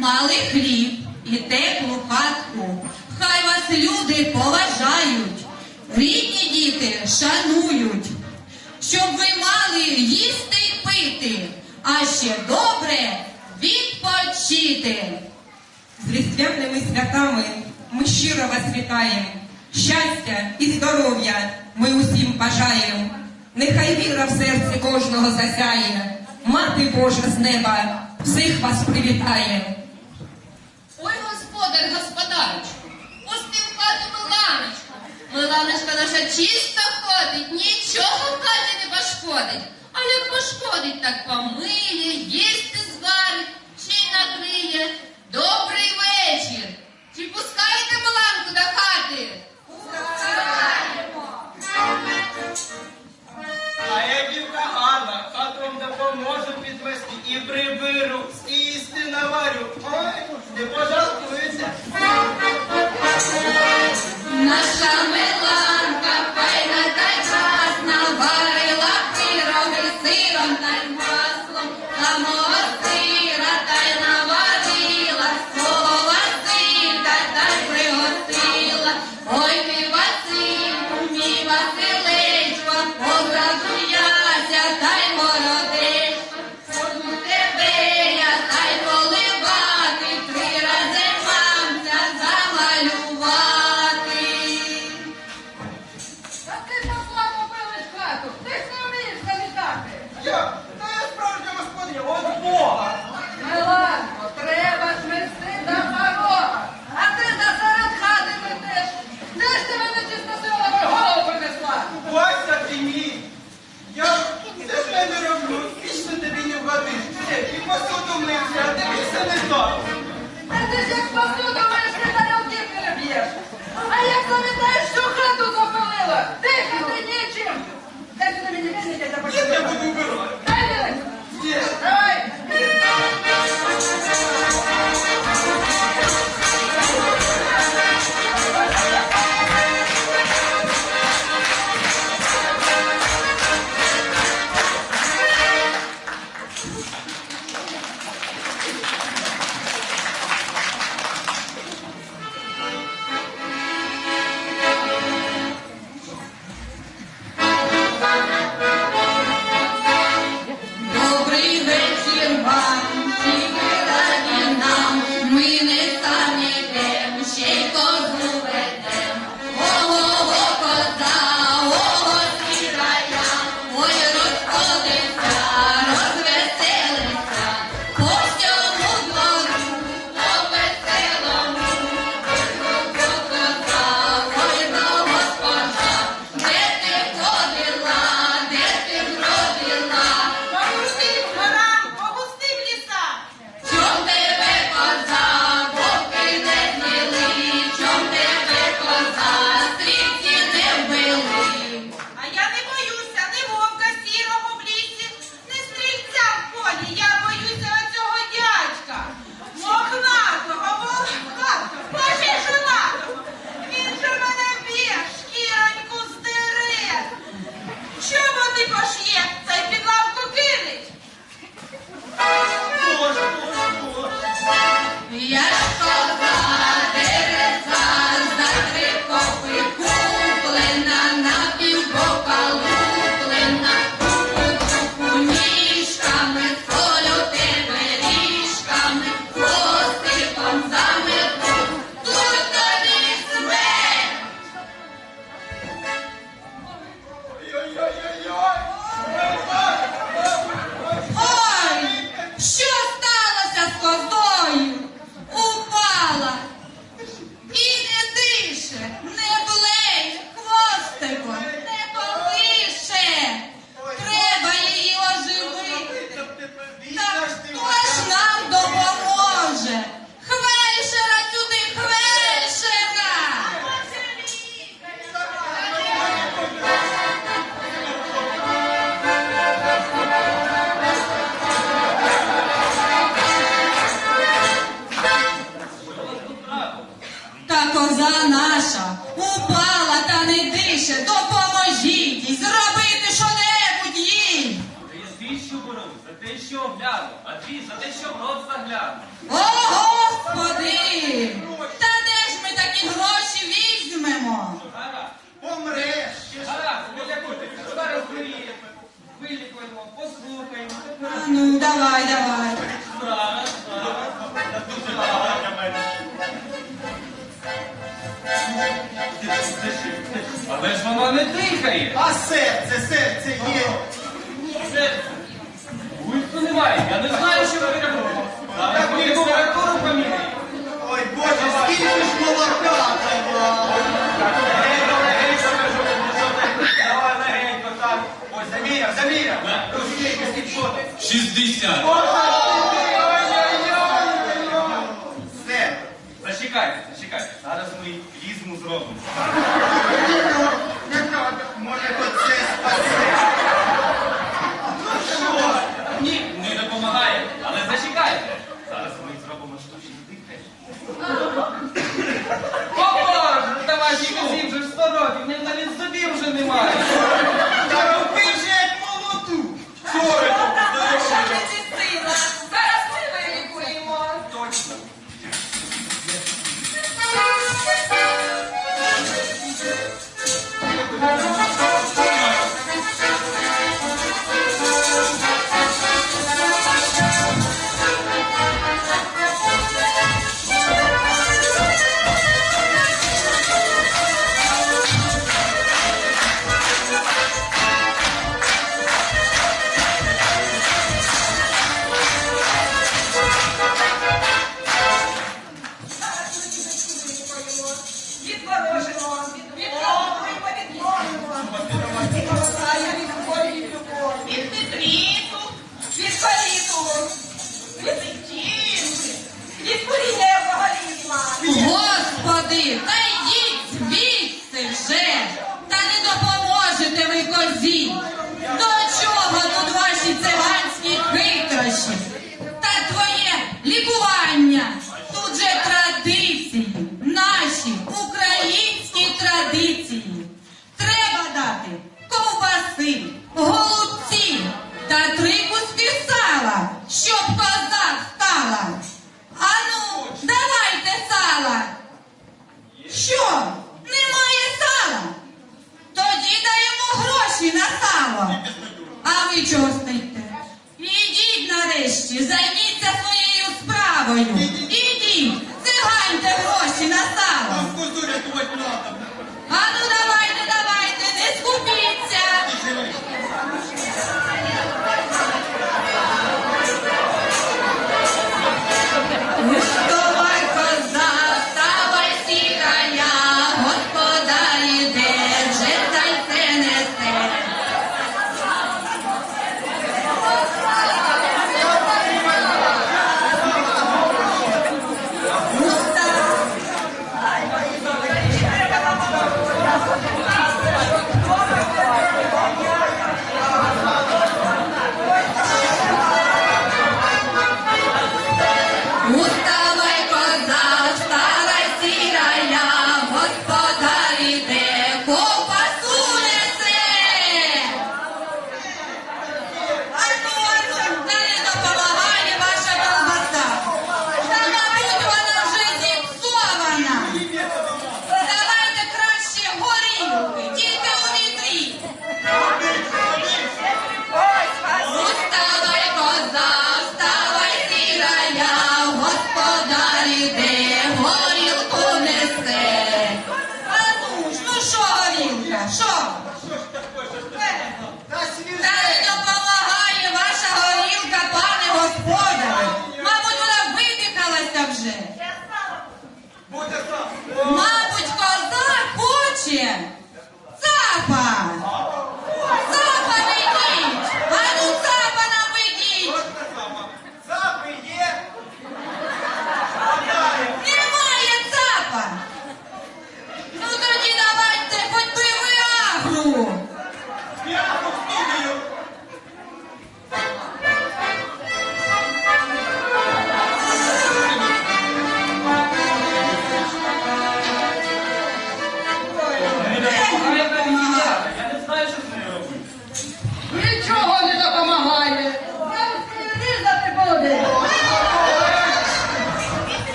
мали хліб і теплу хатку. Хай вас люди поважають, рідні діти шанують, щоб ви мали їсти й пити, а ще добре відпочити. З різдвяними святами ми щиро вас вітаємо. Щастя і здоров'я ми усім бажаємо. Нехай віра в серці кожного засяє, мати Божа з неба всіх вас привітає господарочку, поспівкати Миланочку. Миланочка наша чисто ходить, нічого в хаті не пошкодить. але пошкодить, так помиє, їсти зварить, чи накриє. Essa é a história. Yes. Загляну, а дві за те, що в рот загляну. О, Господи! Та де ж ми такі гроші візьмемо? Гаразд, Помреш. гаразд, не лякуйтеся, зараз ми вилікуємо, послухаємо. А ну, давай, давай. Зараз, зараз. Але ж вона не дихає. А серце, серце є. Серце. Немає, я не знаю, що ви робите. Зараз ми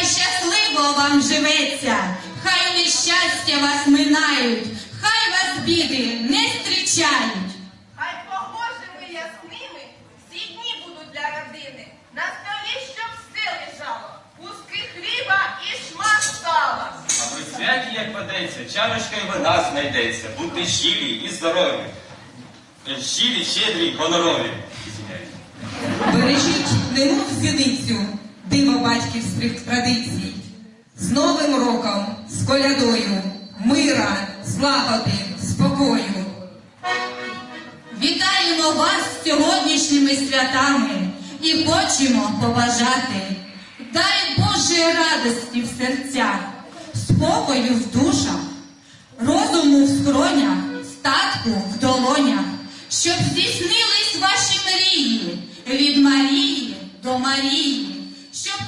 хай щасливо вам живеться, хай нещастя вас минають, хай вас біди не зустрічають. Хай погожими ясними всі дні будуть для родини. На столі, щоб все лежало, куски хліба і шмат сала. А при святі, як ведеться, чарочка й вина знайдеться. Будьте щирі і здорові. Щирі, щедрі, гонорові. Бережіть немов зіницю, диво батьківських традицій. З Новим роком, з колядою, мира, злагоди, спокою. Вітаємо вас сьогоднішніми святами і хочемо побажати. Дай Боже радості в серцях, спокою в душах, розуму в скронях, статку в долонях, щоб здійснились ваші мрії від Марії до Марії,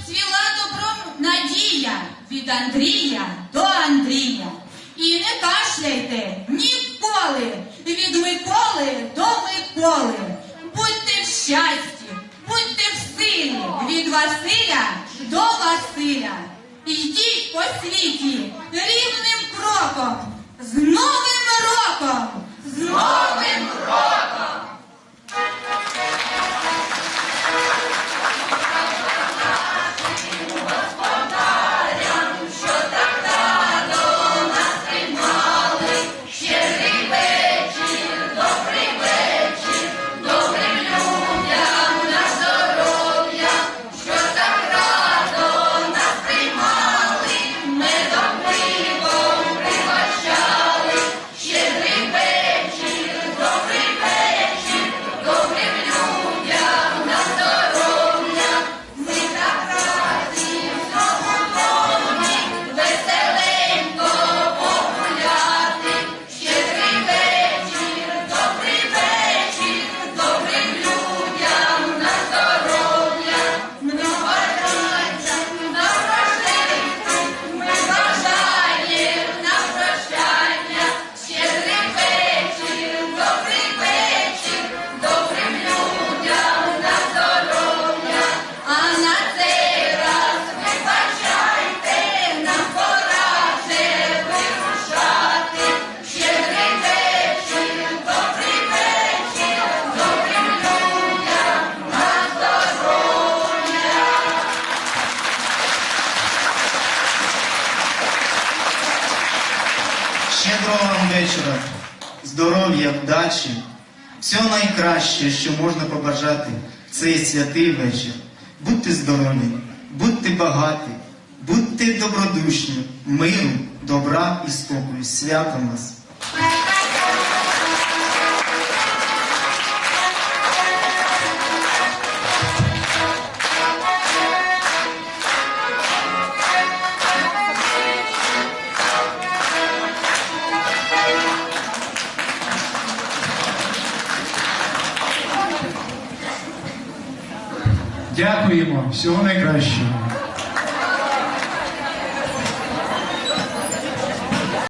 цвіла добром надія від Андрія до Андрія. І не кашляйте ніколи від Миколи до Миколи. Будьте в щасті, будьте в силі від Василя до Василя. Йдіть по світі рівним кроком. З Новим роком! З Новим роком! Всього найкраще, що можна побажати в цей святий вечір. Будьте здорові, будьте багаті, будьте добродушні, миру, добра і спокою. свято вас! Senhor na.